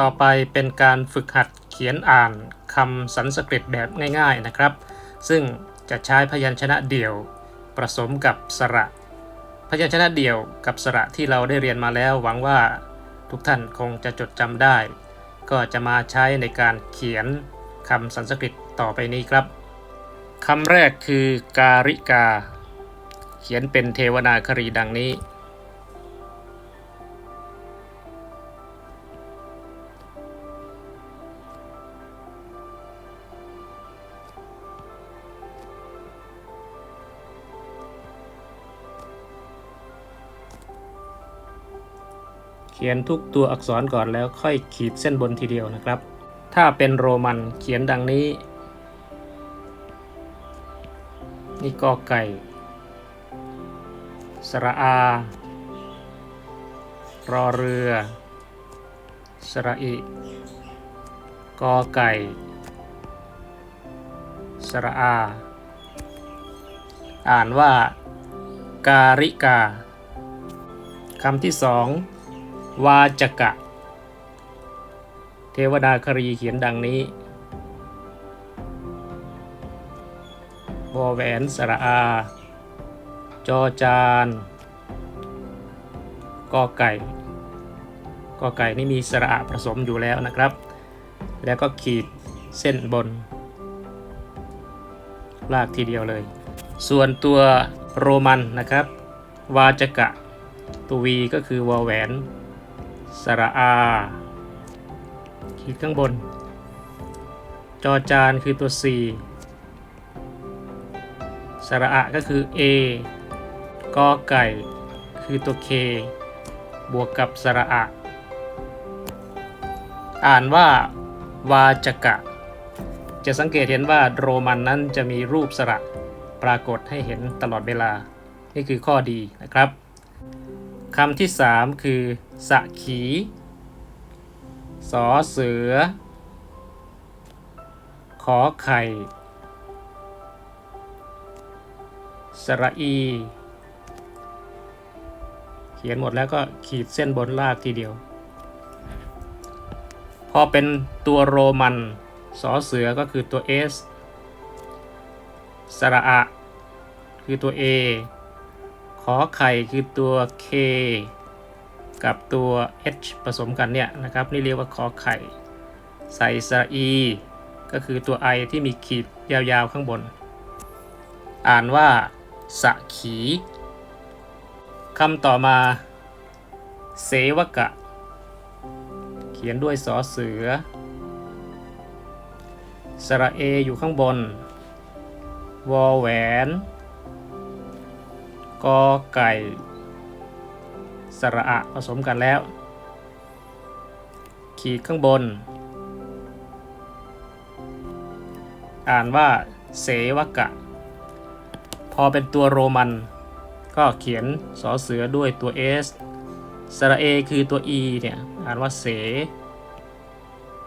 ต่อไปเป็นการฝึกหัดเขียนอ่านคำสันสกฤตแบบง่ายๆนะครับ ซึ่งจะใช้พยัญชนะเดี่ยวผสมกับสระ พยัญชนะเดี่ยวกับสระที่เราได้เรียนมาแล้วหวังว่าทุกท่านคงจะจดจำได้ ก็จะมาใช้ในการเขียนคำสันสกฤตต่อไปนี้ครับคำแรกคือการิกา เขียนเป็นเทวนาครีดังนี้ ขียนทุกตัวอักษรก่อนแล้วค่อยขีดเส้นบนทีเดียวนะครับ ถ้าเป็นโรมันเขียนดังนี้ นี่กอไก่ สระอา รอเรือ สระอิ กอไก่ สระอา อ่านว่า การิกา คำที่สอง วาจกะ เทวดาครีเขียนดังนี้วอแหวนสระอา จอจานกอไก่กอไก่นี่มีสระอาผสมอยู่แล้วนะครับ แล้วก็ขีดเส้นบน ลากทีเดียวเลย ส่วนตัวโรมันนะครับ วาจกะ ตัววีก็คือวอแหวน สระอาขีดข้างบน จอจานคือตัว C สระอะก็คือ A กอไก่ คือตัว K บวกกับสระอะอ่านว่าวาจกะ จะสังเกตเห็นว่าโรมันนั้นจะมีรูปสระปรากฏให้เห็นตลอดเวลา นี่คือข้อดีนะครับคำที่ 3 คือ สะขี สอเสือ ขอไข่ สระอี เขียนหมดแล้วก็ขีดเส้นบนลากทีเดียว พอเป็นตัวโรมัน สอเสือก็คือตัว S สระอะคือตัว A ขอไข่คือตัว K กับตัว H ผสมกันเนี่ยนะครับนี่เรียกว่าขอไข่ ใส่สระ E ก็คือตัว I ที่มีขีดยาวๆข้างบน อ่านว่าสะขีคำต่อมาเสวกะ เขียนด้วยสอเสือ สระเออยู่ข้างบน วอแหวนกอไก่ สระอะผสมกันแล้ว ขีดข้างบน อ่านว่าเสวกะ พอเป็นตัวโรมัน ก็เขียนสอเสือด้วยตัว S สระเอคือตัว E เนี่ย อ่านว่าเส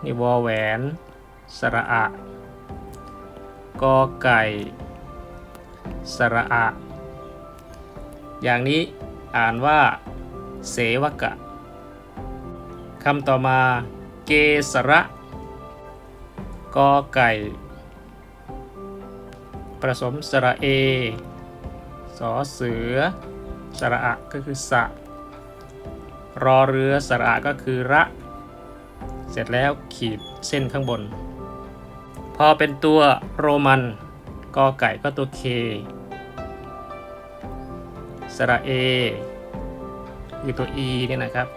นี่วอแหวน สระอะกอไก่ สระอะ อย่างนี้อ่านว่า เสวกะคำต่อมาเกสระกอไก่ ผสมสระเอ สอเสือ สระอะก็คือสะ รอเรือสระอะก็คือระ เสร็จแล้วขีดเส้นข้างบน พอเป็นตัวโรมันกอไก่ก็ตัว K สระเอ คือตัว E เนี่ยนะครับ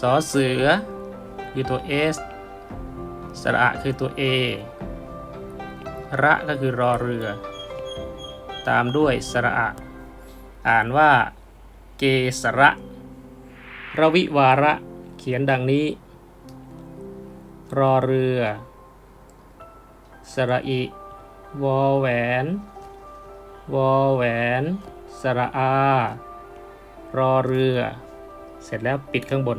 สอเสือคือตัว S สระคือตัว A ระก็คือรอเรือ ตามด้วยสระอะอ่านว่าเกสระระวิวาระ เขียนดังนี้ รอเรือ สระอิ วอแหวน วอแหวน สระอา รอเรือ เสร็จแล้วปิดข้างบน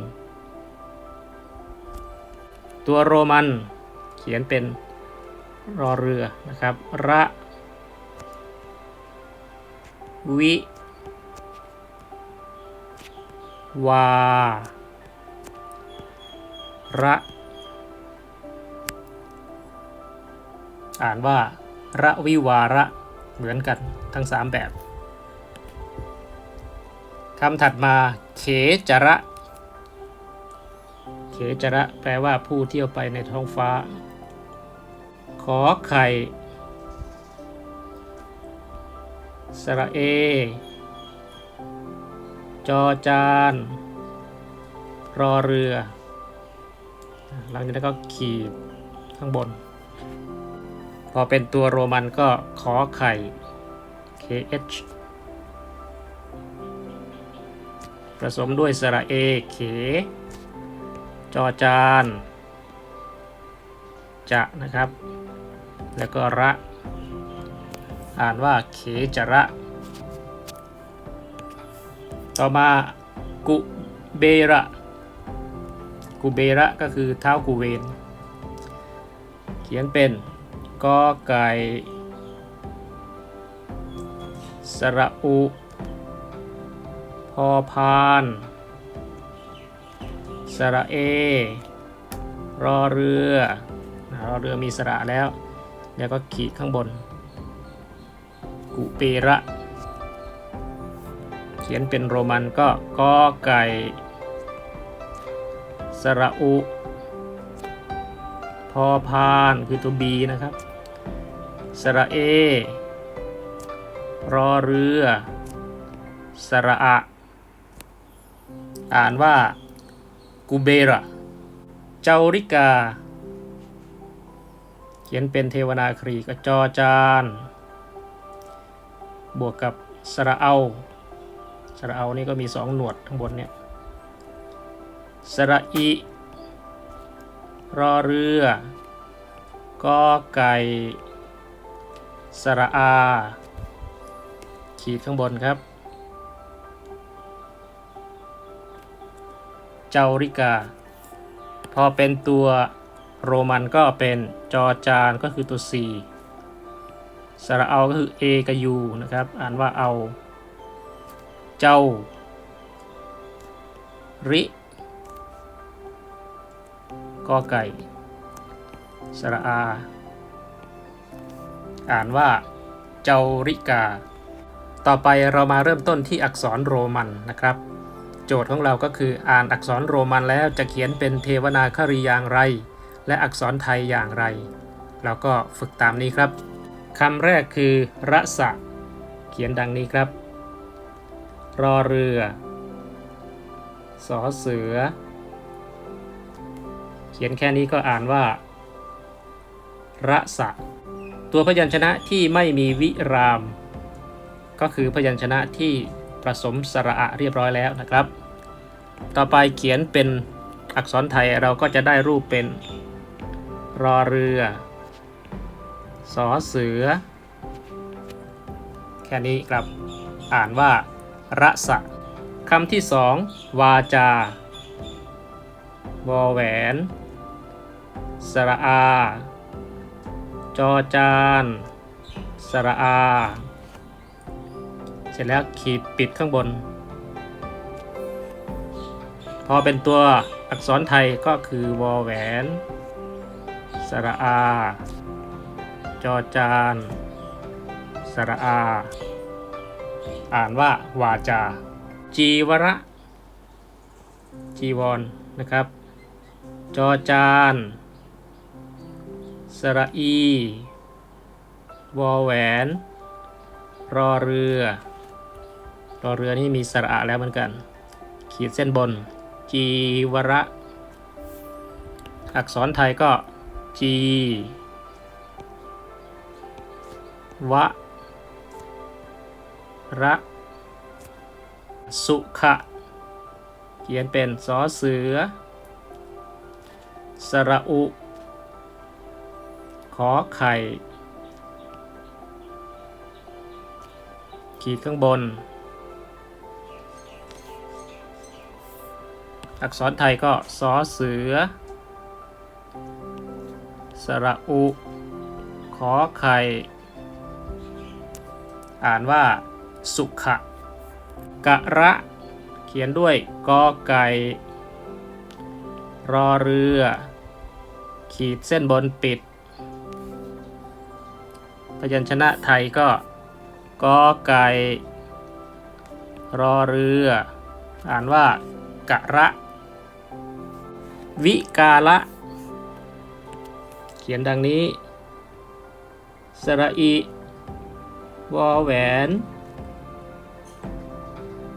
ตัวโรมันเขียนเป็นรอเรือนะครับ ระวิวาระอ่านว่าระวิวาระเหมือนกันทั้ง 3 แบบ คำถัดมาเขจระ เขจระแปลว่าผู้เที่ยวไปในท้องฟ้า ขอไข่ สระเอ จอจานรอเรือ หลังจากนั้นก็ขีดข้างบน พอเป็นตัวโรมันก็ขอไข่ KH ผสมด้วยสระเอเข จอจาน จะนะครับ แล้วก็ระ อ่านว่าเขจระ ต่อมากุเบระกุเบระก็คือเท้ากุเวน เขียนเป็นกอไก่สระอุ พอพาน สระเอ รอเรือ รอเรือมีสระแล้ว แล้วก็ขีดข้างบน กุเประ เขียนเป็นโรมันก็กอไก่ สระอุ พอพานคือตัว B นะครับ สระเอ รอเรือ สระอะ อ่านว่ากุเบระเจาริกา เขียนเป็นเทวนาครีก็จอจาน บวกกับสระเอาสระเอานี่ก็มีสองหนวดข้างบนเนี่ยสระอีรอเรือกอไก่ สระอา ขีดข้างบนครับ จาริกา พอเป็นตัวโรมันก็เป็นจอจานก็คือตัว C สระเอาก็คือ A กับ U นะครับ อ่านว่าเอา เจ้า ริกอไก่ สระอา อ่านว่า เจ้าริกา ต่อไปเรามาเริ่มต้นที่อักษรโรมันนะครับ จทย์ของเราก็คืออ่านอักษรโรมันแล้วจะเขียนเป็นเทวนาครีอย่างไร และอักษรไทยอย่างไร เราก็ฝึกตามนี้ครับคำแรกคือระสะ เขียนดังนี้ครับ รอเรือ สอเสือ เขียนแค่นี้ก็อ่านว่าระสะ ตัวพยัญชนะที่ไม่มีวิราม ก็คือพยัญชนะที่ผสมสระอะเรียบร้อยแล้วนะครับ ต่อไปเขียนเป็นอักษรไทยเราก็จะได้รูปเป็นรอเรือ สอเสือ แค่นี้ครับอ่านว่าระสะคำที่สองวาจาวอแหวน สระอา จอจาน สระอา เสร็จแล้วขีดปิดข้างบน พอเป็นตัวอักษรไทยก็คือวอแหวน สระอา จอจาน สระอา อ่านว่าวาจา จีวระ จีวรนนะครับ จอจาน สระอี วอแหวน รอเรือ รอเรือนี่มีสระอะแล้วเหมือนกัน ขีดเส้นบน จีวระ อักษรไทยก็ จี วะ ระ สุขะ เขียนเป็นสอเสือ สระอุ ขอไข่ ขีดข้างบน อักษรไทยก็สอเสือ สระอุ ขอไข่ อ่านว่าสุขะกะระ เขียนด้วยกอไก่ รอเรือ ขีดเส้นบนปิด พยัญชนะไทยก็กอไก่ รอเรือ อ่านว่ากะระ วิกาละ เขียนดังนี้ สระอีวอแหวน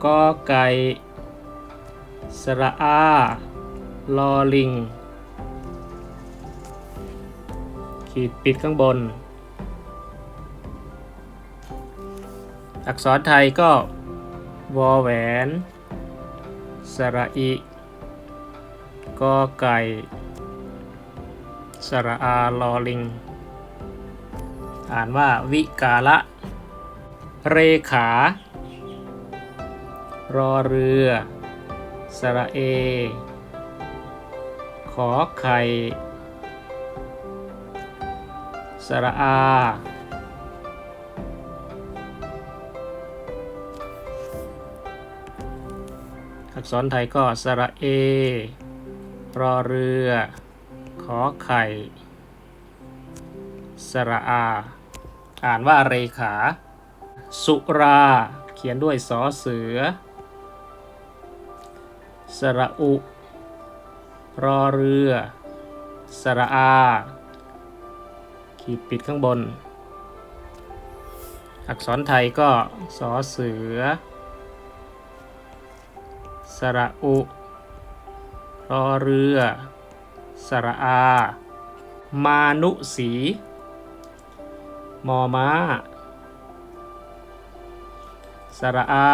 กอไก่ สระอา ลอลิง ขีดปิดข้างบน อักษรไทยก็วอแหวน สระอี กอไก่ สระอาลอลิง อ่านว่าวิกาละ เรขา รอเรือ สระเอ ขอไข่ สระอา อักษรไทยก็สระเอ รอเรือ ขอไข่ สระอา อ่านว่าเรขา สุรา เขียนด้วยสอเสือ สระอุ รอเรือ สระอา ขีดปิดข้างบน อักษรไทยก็สอเสือ สระอุ รอเรือ สระอา มานุสี มอม้า สระอา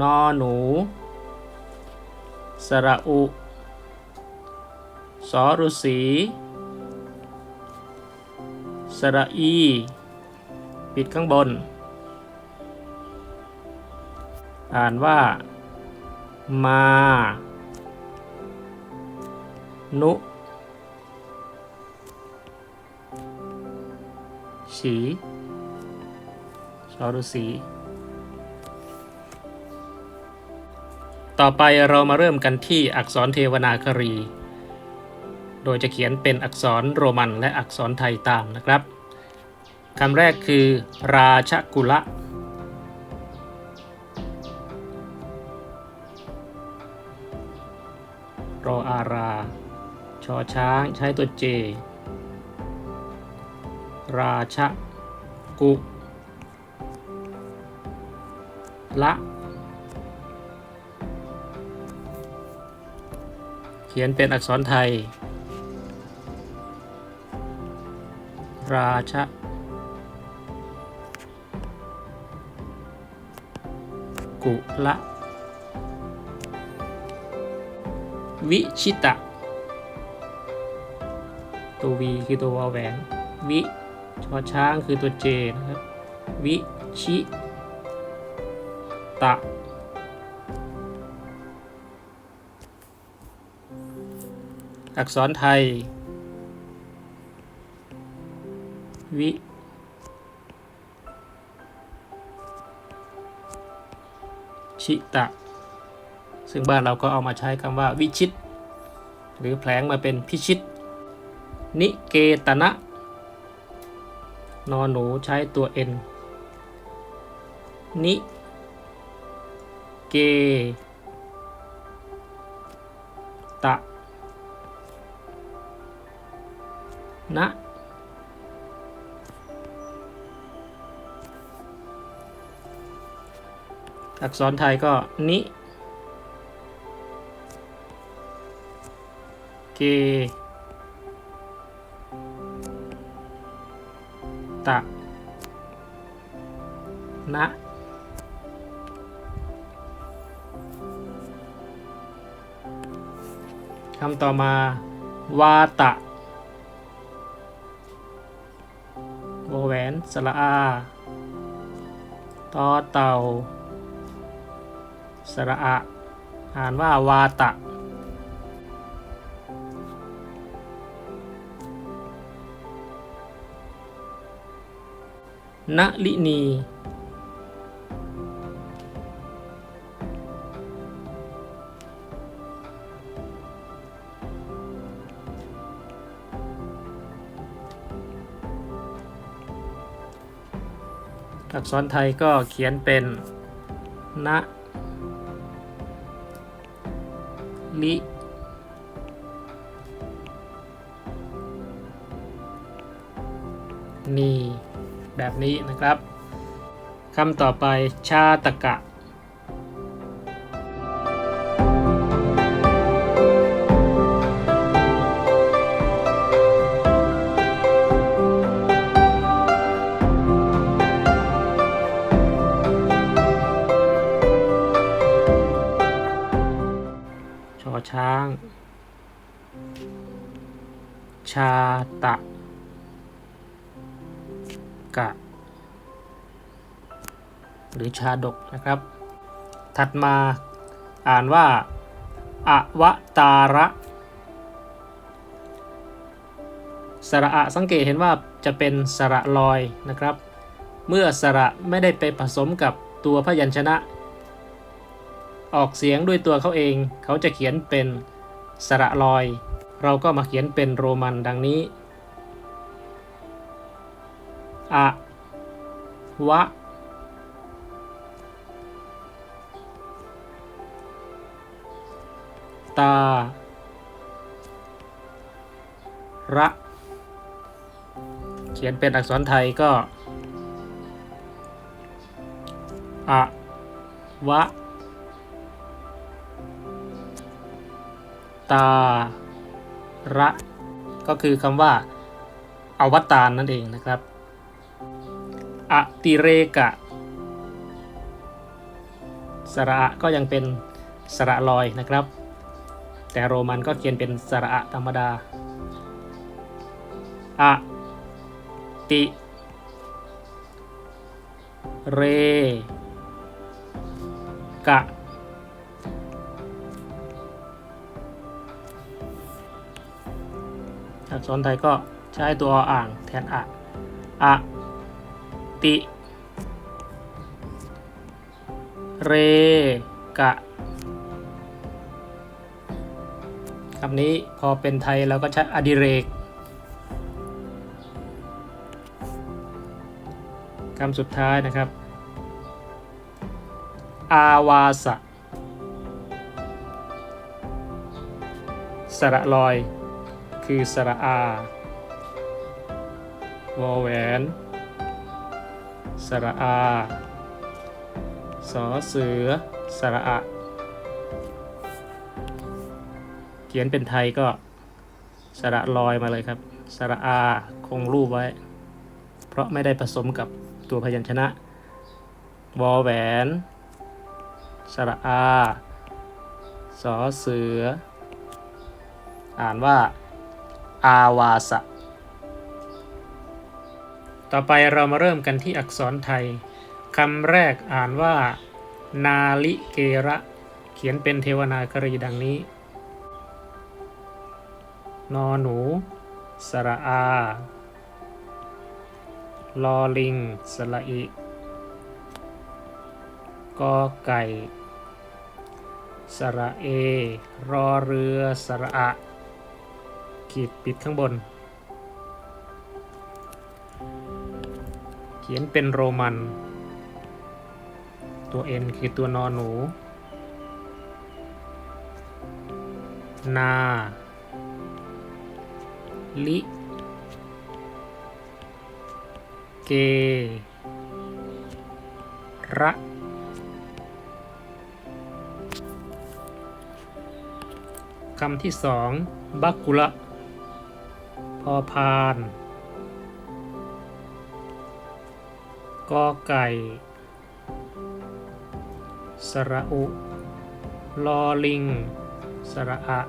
นอหนู สระอุ สอรุสี สระอี ปิดข้างบน อ่านว่า มา นุฉีชอรุสีต่อไปเรามาเริ่มกันที่อักษรเทวนาครี โดยจะเขียนเป็นอักษรโรมันและอักษรไทยตามนะครับคำแรกคือ ราชกุละ ชอช้างใช้ตัวเจ ราชะกุละเขียนเป็นอักษรไทย ราชะกุละ วิชิตะ ตัววีคือตัววอแหวน วิชอช้างคือตัวเจนะครับ วิชิ ตะ อักษรไทย วิ ชิตะ ซึ่งบ้านเราก็เอามาใช้คำว่าวิชิต หรือแผลงมาเป็นพิชิต นิเกตนะ นอนหนูใช้ตัว n นิเกตะนะอักษรไทยก็ นิ เก ตะนะคำต่อมา วาตะโอแหวนสระอาตอเต่าสระอะอ่านว่าวาตะ ณลินี อักษรไทยก็เขียนเป็นณลินี แบบนี้นะครับคำต่อไปชาตกะ ชอช้าง ชาตะ กะ หรือชาดกนะครับ ถัดมาอ่านว่าอวตาระสระอะสังเกตเห็นว่าจะเป็นสระลอยนะครับ เมื่อสระไม่ได้ไปผสมกับตัวพยัญชนะ ออกเสียงด้วยตัวเขาเอง เขาจะเขียนเป็นสระลอย เราก็มาเขียนเป็นโรมันดังนี้ อะวะตาระเขียนเป็นอักษรไทยก็อะวะตาระ ก็คือคำว่าอวตารนั่นเองนะครับ อติเรกะ สระะก็ยังเป็นสระลอยนะครับ แต่โรมันก็เขียนเป็นสระะธรรมดาอะติ เร กะ อักษรไทยก็ใช้ตัวอ่างแทนอะอะ ติ เร กะคำนี้พอเป็นไทยเราก็ใช้อดิเรกคำสุดท้ายนะครับ อาวาสะสระลอย คือสระอา วอแหวน สระอา สอเสือ สระอะ เขียนเป็นไทยก็สระลอยมาเลยครับ สระอา คงรูปไว้ เพราะไม่ได้ผสมกับตัวพยัญชนะ วอแหวน สระอา สอเสือ อ่านว่า อาวาสะ ต่อไปเรามาเริ่มกันที่อักษรไทยคำแรกอ่านว่า นาลิเกระ เขียนเป็นเทวนาครีดังนี้ นอหนู สระอา ลอลิง สระอิกอไก่ สระเอ รอเรือ สระอะ ขีดปิดข้างบน ขียนเป็นโรมัน ตัว N คือตัวนอนหนู นา ลิ เก ระ คำที่สองบักกุละ พอพาน กอไก่ สระอุ ลอลิง สระอะ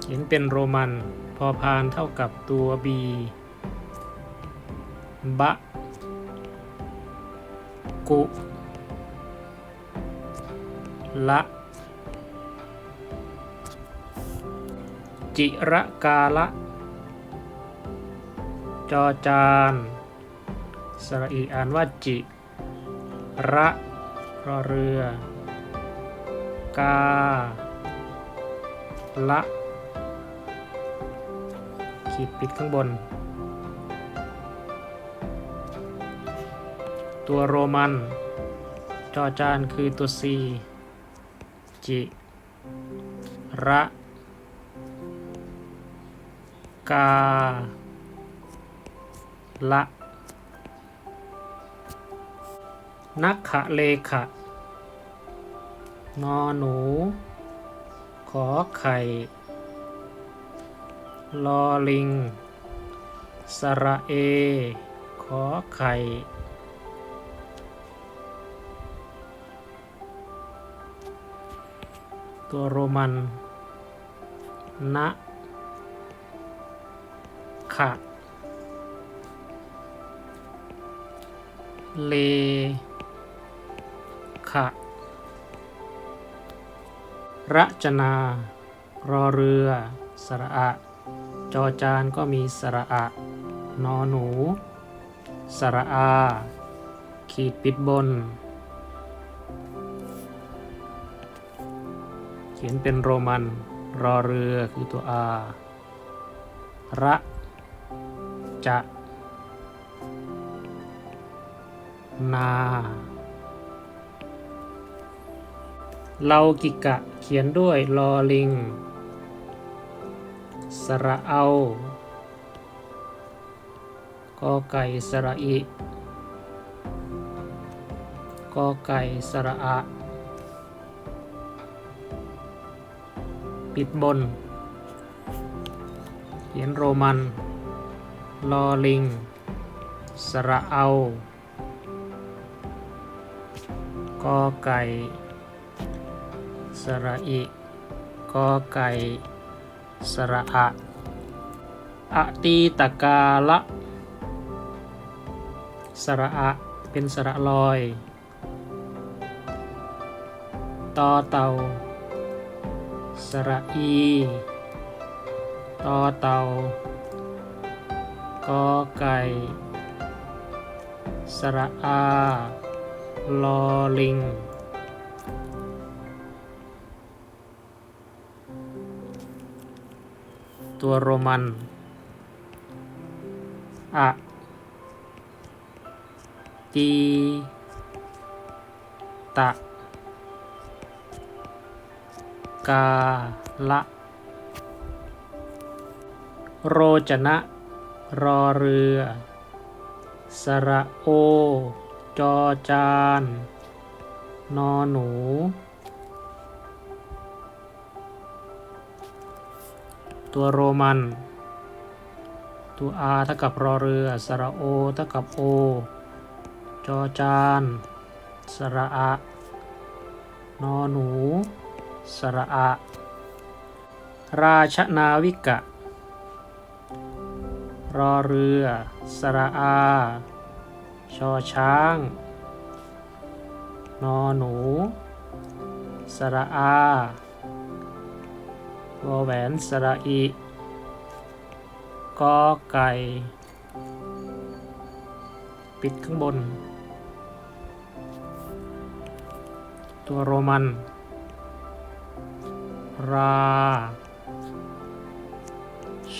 เขียนเป็นโรมัน พอพานเท่ากับตัวบีบะ กุ ละ จิระกาละ จอจานสระอีอ่านว่าจิ ระรอเรือ กา ละ ขีดปิดข้างบน ตัวโรมัน จอจานคือตัว C จิ ระ กา ละ นักขะเลขะ นอหนู ขอไข่ ลอลิง สระเอ ขอไข่ตัวโรมัน นะขะ เลขะระจนา รอเรือ สระอะ จอจานก็มีสระอะนอหนู สระอา ขีดปิดบน เขียนเป็นโรมัน รอเรือคือตัวอาระ นาเลากิกะเขียนด้วยลอลิง สระเอากอไก่สระอิกอไก่สระอะ ปิดบน เขียนโรมัน ลอลิง สระเอา กอไก่สระอิกอไก่สระอะอะตีตะกาละสระอะเป็นสระลอยตอเต่าสระอีตอเต่ากอไก่ สระอา ลอลิง ตัวโรมันอะตีตะกาละ โรจนะ รอเรือ สระโอ จอจาน นอหนู ตัวโรมัน ตัว R เท่ากับรอเรือ สระโอเท่ากับโอ จอจาน สระอะ นอหนู สระอะ ราชนาวิกะ รอเรือ สระอา ชอช้าง นอหนู สระอาวอแหวนสระอีกอไก่ ปิดข้างบน ตัวโรมัน รา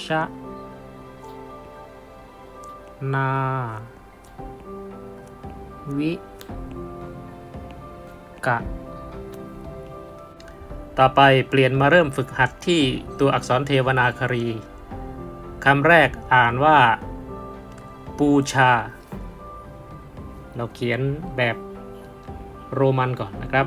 ชะ นา วิกะ ต่อไปเปลี่ยนมาเริ่มฝึกหัดที่ตัวอักษรเทวนาครีคำแรกอ่านว่า ปูชา เราเขียนแบบโรมันก่อนนะครับ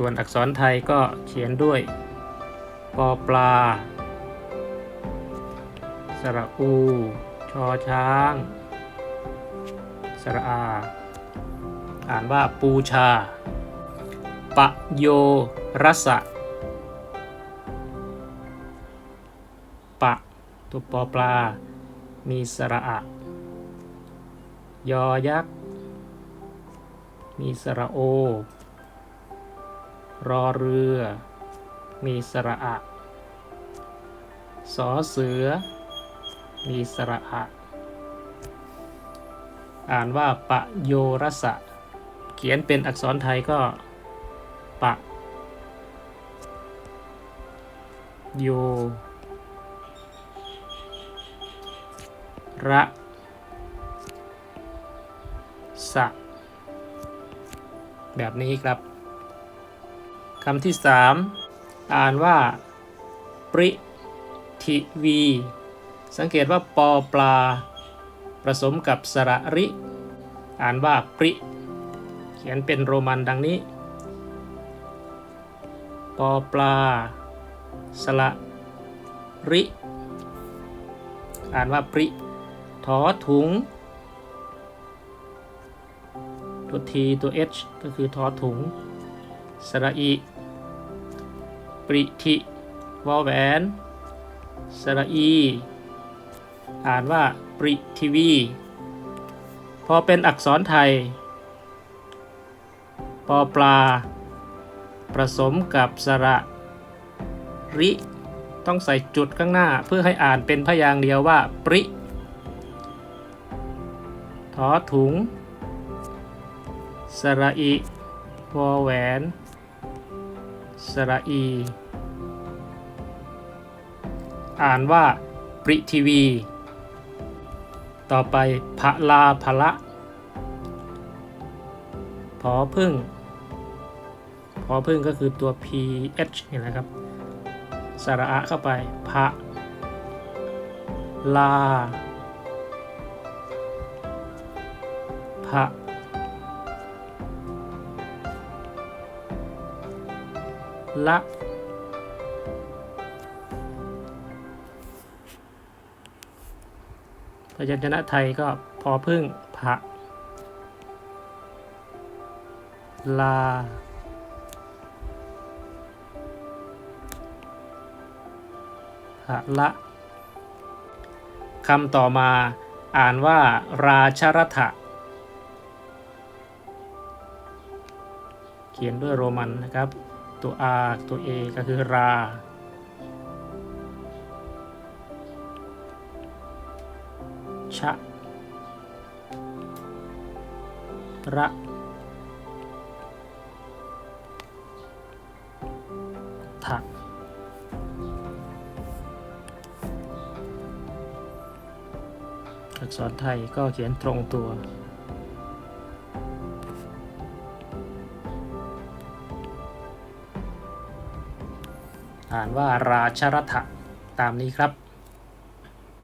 ส่วนอักษรไทยก็เขียนด้วยปอปลา สระอู ชอช้าง สระอา อ่านว่าปูชา ปะโยรสะ ปะ ตัวปอปลา มีสระอะ ยอยักษ์ มีสระโอ รอเรือ มีสระอะสอเสือ มีสระอะอ่านว่าปะโยรสะ เขียนเป็นอักษรไทยก็ ปะ โย ระ สะ แบบนี้ครับำที่สามอ่านว่า ปริทิวี สังเกตว่าปอปลา ผสมกับสระริ อ่านว่าปริ เขียนเป็นโรมันดังนี้ ปอปลา สระริ อ่านว่าปริถอถุงตัวทีตัว h ก็คือทอถุง สระอี ปริทิวอแหวนสระอี อ่านว่าปริทิวี พอเป็นอักษรไทย ปอปลา ผสมกับสระ ริ ต้องใส่จุดข้างหน้าเพื่อให้อ่านเป็นพยางเดียวว่า ปริทอถุง สระอีวอแหวน สระอี อ่านว่าปริทีวี ต่อไปพะลาพละพอพึ่งพอพึ่งก็คือตัว ph นี่แหละครับ สระอะเข้าไปพะลาพะ ละ พยัญชนะไทยก็พอพึ่งพะลาพะละคำต่อมาอ่านว่าราชรัฐะเขียนด้วยโรมันนะครับ ตัว R ตัว A ก็คือรา ชะ ระ ทะ อักษรไทยก็เขียนตรงตัว อ่านว่าราชรัฐะตามนี้ครับ